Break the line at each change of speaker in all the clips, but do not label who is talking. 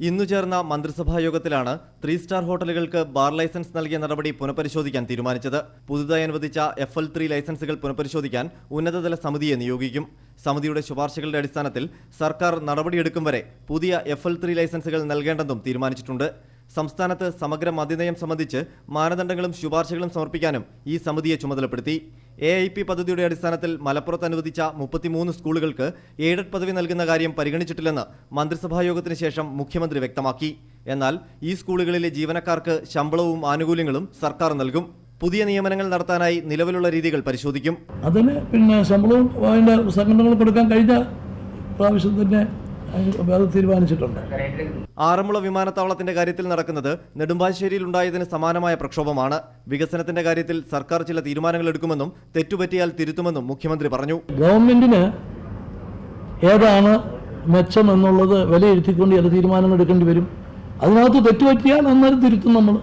ഇന്നു ചേർന്ന മന്ത്രിസഭാ യോഗത്തിലാണ് ത്രീ സ്റ്റാർ ഹോട്ടലുകൾക്ക് ബാർ ലൈസൻസ് നൽകിയ നടപടി പുനഃപരിശോധിക്കാൻ തീരുമാനിച്ചത്. പുതുതായി അനുവദിച്ച എഫ് എൽ ത്രീ ലൈസൻസുകൾ പുനഃപരിശോധിക്കാൻ ഉന്നതതല സമിതിയെ നിയോഗിക്കും. സമിതിയുടെ ശുപാർശകളുടെ അടിസ്ഥാനത്തിൽ സർക്കാർ നടപടിയെടുക്കും വരെ പുതിയ എഫ് എൽ ത്രീ ലൈസൻസുകൾ നൽകേണ്ടെന്നും തീരുമാനിച്ചിട്ടുണ്ട്. സംസ്ഥാനത്ത് സമഗ്ര മദ്യനയം സംബന്ധിച്ച് മാനദണ്ഡങ്ങളും ശുപാർശകളും സമർപ്പിക്കാനും ഈ സമിതിയെ ചുമതലപ്പെടുത്തി. എ ഐ പി പദ്ധതിയുടെ അടിസ്ഥാനത്തിൽ മലപ്പുറത്ത് അനുവദിച്ച മുപ്പത്തിമൂന്ന് സ്കൂളുകൾക്ക് എയ്ഡഡ് പദവി നൽകുന്ന കാര്യം പരിഗണിച്ചിട്ടില്ലെന്ന് മന്ത്രിസഭായോഗത്തിന് ശേഷം മുഖ്യമന്ത്രി വ്യക്തമാക്കി. എന്നാൽ ഈ സ്കൂളുകളിലെ ജീവനക്കാർക്ക് ശമ്പളവും ആനുകൂല്യങ്ങളും സർക്കാർ നൽകും. പുതിയ നിയമനങ്ങൾ നടത്താനായി നിലവിലുള്ള രീതികൾ പരിശോധിക്കും.
അതിന് പിന്നെ ശമ്പളവും അതിന്റെ സംഘടനകൾ കൊടുക്കാൻ കഴിഞ്ഞ പ്രാവശ്യം തന്നെ തീരുമാനിച്ചിട്ടുണ്ട്.
ആറന്മുള വിമാനത്താവളത്തിന്റെ കാര്യത്തിൽ നടക്കുന്നത് നെടുമ്പാശ്ശേരിയിൽ ഉണ്ടായതിന് സമാനമായ പ്രക്ഷോഭമാണ്. വികസനത്തിന്റെ കാര്യത്തിൽ സർക്കാർ ചില തീരുമാനങ്ങൾ എടുക്കുമെന്നും തെറ്റുപറ്റിയാൽ തിരുത്തുമെന്നും മുഖ്യമന്ത്രി പറഞ്ഞു.
ഗവൺമെന്റിന് ഏതാണ് മെച്ചം എന്നുള്ളത് വിലയിരുത്തിക്കൊണ്ട് ചില തീരുമാനങ്ങൾ എടുക്കേണ്ടി വരും. അതിനകത്ത് തെറ്റുപറ്റിയാൽ അന്നേരം തിരുത്തും നമ്മൾ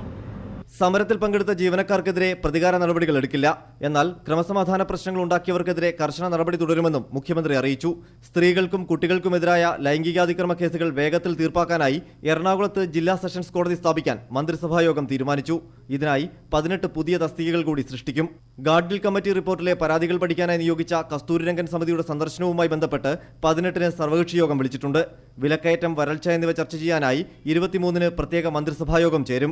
സമരത്തിൽ പങ്കെടുത്ത ജീവനക്കാർക്കെതിരെ പ്രതികാര നടപടികൾ എടുക്കില്ല. എന്നാൽ ക്രമസമാധാന പ്രശ്നങ്ങൾ ഉണ്ടാക്കിയവർക്കെതിരെ കർശന നടപടി തുടരുമെന്നും മുഖ്യമന്ത്രി അറിയിച്ചു. സ്ത്രീകൾക്കും കുട്ടികൾക്കുമെതിരായ ലൈംഗികാതിക്രമ കേസുകൾ വേഗത്തിൽ തീർപ്പാക്കാനായി എറണാകുളത്ത് ജില്ലാ സെഷൻസ് കോടതി സ്ഥാപിക്കാൻ മന്ത്രിസഭായോഗം തീരുമാനിച്ചു. ഇതിനായി പതിനെട്ട് പുതിയ തസ്തികകൾ കൂടി സൃഷ്ടിക്കും. ഗാഡ്ഗിൽ കമ്മിറ്റി റിപ്പോർട്ടിലെ പരാതികൾ പഠിക്കാനായി നിയോഗിച്ച കസ്തൂരിരംഗൻ സമിതിയുടെ സന്ദർശനവുമായി ബന്ധപ്പെട്ട് പതിനെട്ടിന് സർവകക്ഷി യോഗം വിളിച്ചിട്ടുണ്ട്. വിലക്കയറ്റം വരൾച്ച എന്നിവ ചർച്ച ചെയ്യാനായി ഇരുപത്തിമൂന്നിന് പ്രത്യേക മന്ത്രിസഭായോഗം ചേരും.